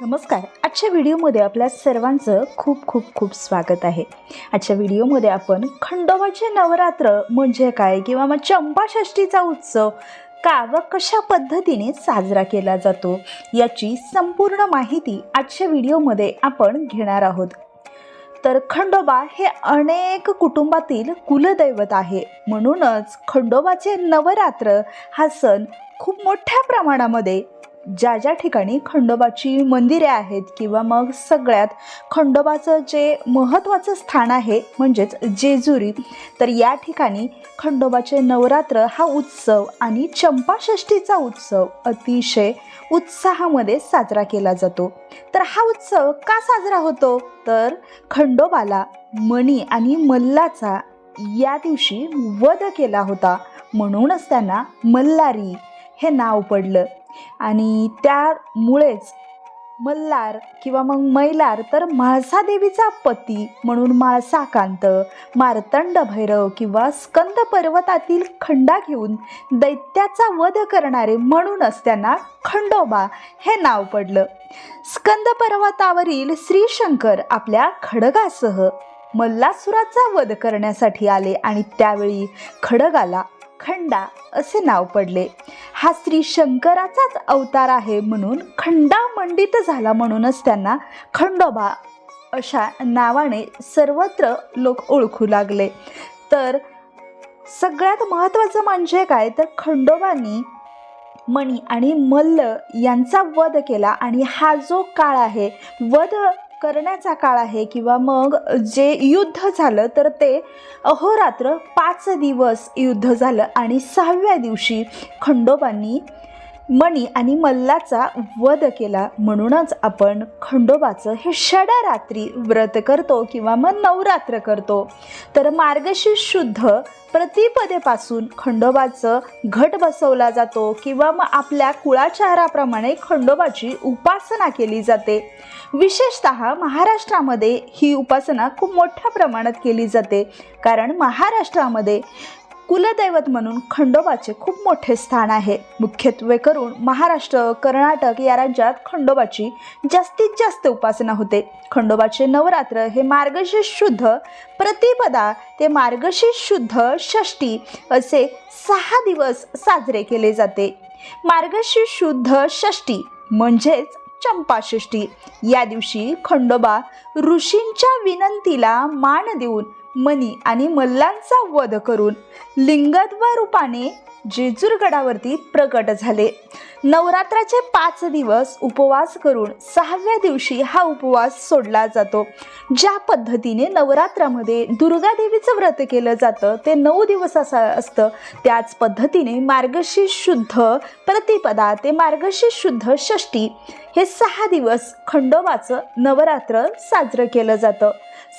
नमस्कार. आजच्या व्हिडिओमध्ये आपल्या सर्वांचं खूप खूप खूप स्वागत आहे. आजच्या व्हिडिओमध्ये आपण खंडोबाचे नवरात्र म्हणजे काय किंवा मग चंपाषष्ठीचा उत्सव का व कशा पद्धतीने साजरा केला जातो याची संपूर्ण माहिती आजच्या व्हिडिओमध्ये आपण घेणार आहोत. तर खंडोबा हे अनेक कुटुंबातील कुलदैवत आहे. म्हणूनच खंडोबाचे नवरात्र हा सण खूप मोठ्या प्रमाणामध्ये ज्या ज्या ठिकाणी खंडोबाची मंदिरे आहेत किंवा मग सगळ्यात खंडोबाचं जे महत्त्वाचं स्थान आहे म्हणजेच जेजुरी तर या ठिकाणी खंडोबाचे नवरात्र हा उत्सव आणि चंपाषष्ठीचा उत्सव अतिशय उत्साहामध्ये साजरा केला जातो. तर हा उत्सव का साजरा होतो? तर खंडोबाला मणी आणि मल्लाचा या दिवशी वध केला होता. म्हणूनच त्यांना मल्हारी हे नाव पडलं. आणि त्यामुळेच मल्हार किंवा मग मैलार तर म्हाळसादेवीचा पती म्हणून म्हाळसाकांत मार्तंड भैरव किंवा स्कंद पर्वतातील खंडा घेऊन दैत्याचा वध करणारे म्हणूनच त्यांना खंडोबा हे नाव पडलं. स्कंद पर्वतावरील श्रीशंकर आपल्या खडगासह मल्लासुराचा वध करण्यासाठी आले आणि त्यावेळी खडगाला खंडा असे नाव पडले. हा श्री शंकराचाच अवतार आहे म्हणून खंडामंडित झाला म्हणूनच त्यांना खंडोबा अशा नावाने सर्वत्र लोक ओळखू लागले. तर सगळ्यात महत्त्वाचं म्हणजे काय? तर खंडोबांनी मणी आणि मल्ल यांचा वध केला आणि हा जो काळ आहे वध करण्याचा काळ आहे किंवा मग जे युद्ध झालं तर ते अहोरात्र पाच दिवस युद्ध झालं आणि सहाव्या दिवशी खंडोबांनी मणी आणि मल्लाचा वध केला. म्हणूनच आपण खंडोबाचं हे षडरात्री व्रत करतो किंवा मग नवरात्र करतो. तर मार्गशीर्ष शुद्ध प्रतिपदेपासून खंडोबाचं घट बसवला जातो किंवा मग आपल्या कुळाचाराप्रमाणे खंडोबाची उपासना केली जाते. विशेषत महाराष्ट्रामध्ये ही उपासना खूप मोठ्या प्रमाणात केली जाते. कारण महाराष्ट्रामध्ये कुलदैवत म्हणून खंडोबाचे खूप मोठे स्थान आहे. मुख्यत्वे करून महाराष्ट्र कर्नाटक या राज्यात खंडोबाची जास्तीत जास्त उपासना होते. खंडोबाचे नवरात्र हे मार्गशीर्ष शुद्ध प्रतिपदा ते मार्गशीर्ष शुद्ध षष्टी असे सहा दिवस साजरे केले जाते. मार्गशीर्ष शुद्ध षष्टी म्हणजेच चंपाषष्ठी या दिवशी खंडोबा ऋषींच्या विनंतीला मान देऊन मनी आणि मल्लांचा वध करून लिंगत्व रूपाने जेजूरगडावरती प्रकट झाले. नवरात्राचे पाच दिवस उपवास करून सहाव्या दिवशी हा उपवास सोडला जातो. ज्या पद्धतीने नवरात्रामध्ये दुर्गा देवीचं व्रत केलं जातं ते नऊ दिवस असं असतं. त्याच पद्धतीने मार्गशीर्ष शुद्ध प्रतिपदा ते मार्गशीर्ष शुद्ध षष्टी हे सहा दिवस खंडोबाचं नवरात्र साजरं केलं जातं.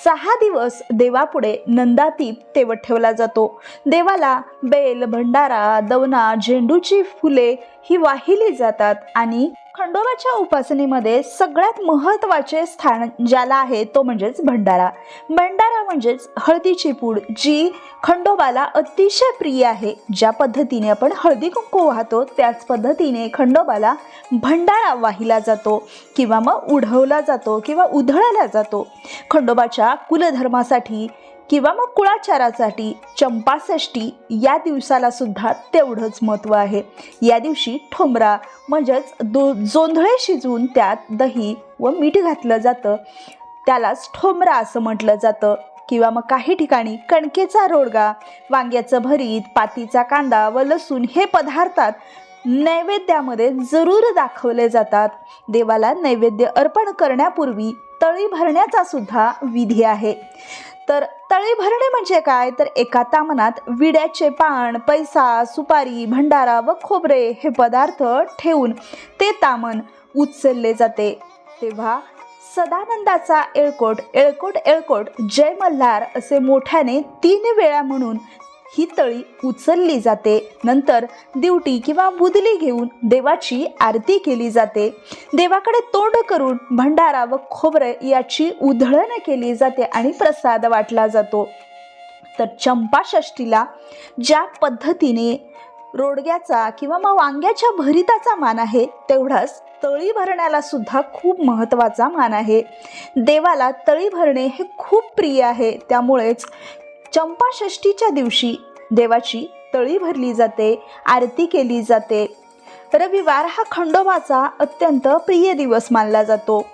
सहा दिवस देवापुढे नंदातीप तेवत ठेवला जातो. देवाला बेल भंडारा दवना झेंडूची फुले ही वाहिली जातात आणि खंडोबाच्या उपासनेमध्ये सगळ्यात महत्त्वाचे स्थान ज्याला आहे तो म्हणजेच भंडारा. भंडारा म्हणजेच हळदीची पूड जी खंडोबाला अतिशय प्रिय आहे. ज्या पद्धतीने आपण हळदी कुंकू वाहतो त्याच पद्धतीने खंडोबाला भंडारा वाहिला जातो किंवा मग उढवला जातो किंवा उधळला जातो. खंडोबाच्या कुलधर्मासाठी किंवा मग कुळाचारासाठी चंपाषष्ठी या दिवसाला सुद्धा तेवढंच महत्त्व आहे. या दिवशी ठोंबरा म्हणजेच दो जोंधळे शिजवून त्यात दही व मीठ घातलं जातं. त्यालाच ठोंबरा असं म्हटलं जातं. किंवा मग काही ठिकाणी कणकेचा रोडगा वांग्याचं भरीत पातीचा कांदा व लसूण हे पदार्थात नैवेद्यामध्ये जरूर दाखवले जातात. देवाला नैवेद्य अर्पण करण्यापूर्वी तळी भरण्याचा सुद्धा विधी आहे. तर तळे भरणे म्हणजे काय? तर एका तामनात विड्याचे पान पैसा सुपारी भंडारा व खोबरे हे पदार्थ ठेवून ते तामन उचलले जाते. तेव्हा सदानंदाचा एळकोट एळकोट एळकोट जय मल्हार असे मोठ्याने तीन वेळा म्हणून ही तळी उचलली जाते. नंतर दिवटी किंवा बुदली घेऊन देवाची आरती केली जाते. देवाकडे तोंड करून भंडारा व खोबरे याची उधळण केली जाते आणि प्रसाद वाटला जातो. तर चंपाषष्ठीला ज्या पद्धतीने रोडग्याचा किंवा मग वांग्याच्या भरिताचा मान आहे तेवढाच तळी भरण्याला सुद्धा खूप महत्त्वाचा मान आहे. देवाला तळी भरणे हे खूप प्रिय आहे. त्यामुळेच चंपाषष्टीच्या दिवशी देवाची तळी भरली जाते आरती केली जाते. रविवार हा खंडोबाचा अत्यंत प्रिय दिवस मानला जातो.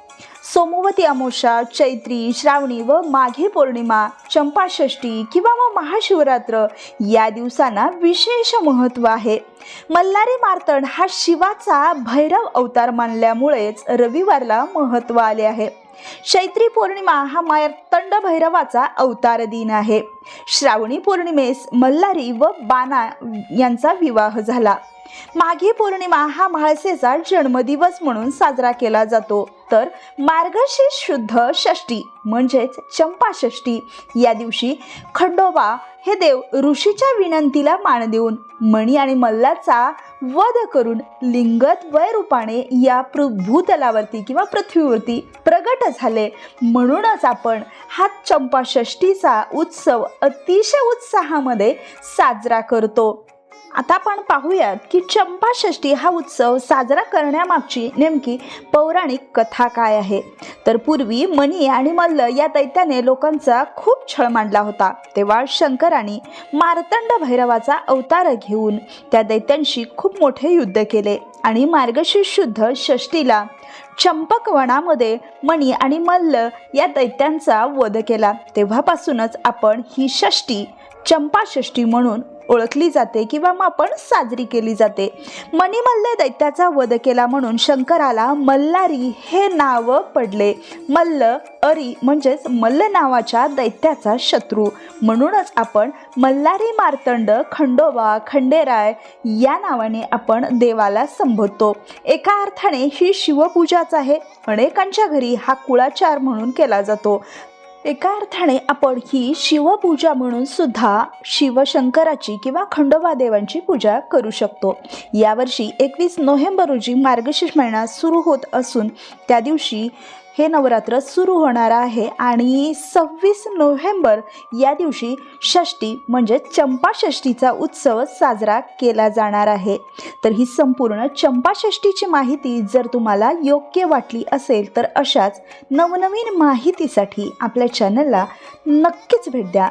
सोमवती अमावस्या चैत्री श्रावणी व माघी पौर्णिमा चंपाषष्टी किंवा मग महाशिवरात्र या दिवसांना विशेष महत्त्व आहे. मल्हारी मार्तंड हा शिवाचा भैरव अवतार मानल्यामुळेच रविवारला महत्त्व आले आहे. शैत्री पौर्णिमा हा मार्तंड भैरवाचा अवतार दिन आहे. श्रावणी पौर्णिमेस मल्हारी व बाणा यांचा विवाह झाला. माघी पौर्णिमा हा म्हाळसेचा जन्मदिवस म्हणून साजरा केला जातो. तर मार्गशीर्ष शुद्ध षष्टी म्हणजेच चंपाषष्टी या दिवशी खंडोबा हे देव ऋषीच्या विनंतीला मान देऊन मणी आणि मल्लाचा वध करून लिंगत वय रूपाने या पृ भूतलावरती किंवा पृथ्वीवरती प्रगट झाले. म्हणूनच आपण हा चंपाषष्टीचा उत्सव अतिशय उत्साहामध्ये साजरा करतो. आता आपण पाहूयात की चंपाषष्ठी हा उत्सव साजरा करण्यामागची नेमकी पौराणिक कथा काय आहे. तर पूर्वी मणी आणि मल्ल या दैत्याने लोकांचा खूप छळ मांडला होता. तेव्हा शंकराने मार्तंड भैरवाचा अवतार घेऊन त्या दैत्यांशी खूप मोठे युद्ध केले आणि मार्गशीर्ष शुद्ध षष्टीला चंपक वनामध्ये मणी आणि मल्ल या दैत्यांचा वध केला. तेव्हापासूनच आपण ही षष्टी चंपाषष्टी म्हणून ओळखली जाते किंवा मग आपण साजरी केली जाते. मणिमल्ल दैत्याचा वध केला म्हणून शंकराला मल्लारी हे नाव पडले. मल्ल अरी म्हणजेच मल्ल नावाच्या दैत्याचा शत्रू. म्हणूनच आपण मल्लारी मार्तंड खंडोबा खंडेराय या नावाने आपण देवाला संबोधतो. एका अर्थाने ही शिवपूजाच आहे. अनेकांच्या घरी हा कुळाचार म्हणून केला जातो. एका अर्थाने आपण ही शिवपूजा म्हणून सुद्धा शिवशंकराची किंवा खंडोबा देवांची पूजा करू शकतो. यावर्षी एकवीस नोव्हेंबर रोजी मार्गशीर्ष महिना सुरू होत असून त्या दिवशी हे नवरात्र सुरू होणार आहे आणि सव्वीस नोव्हेंबर या दिवशी षष्टी म्हणजे चंपाषष्टीचा उत्सव साजरा केला जाणार आहे. तर ही संपूर्ण चंपाषष्टीची माहिती जर तुम्हाला योग्य वाटली असेल तर अशाच नवनवीन माहितीसाठी आपल्या चॅनलला नक्कीच भेट द्या.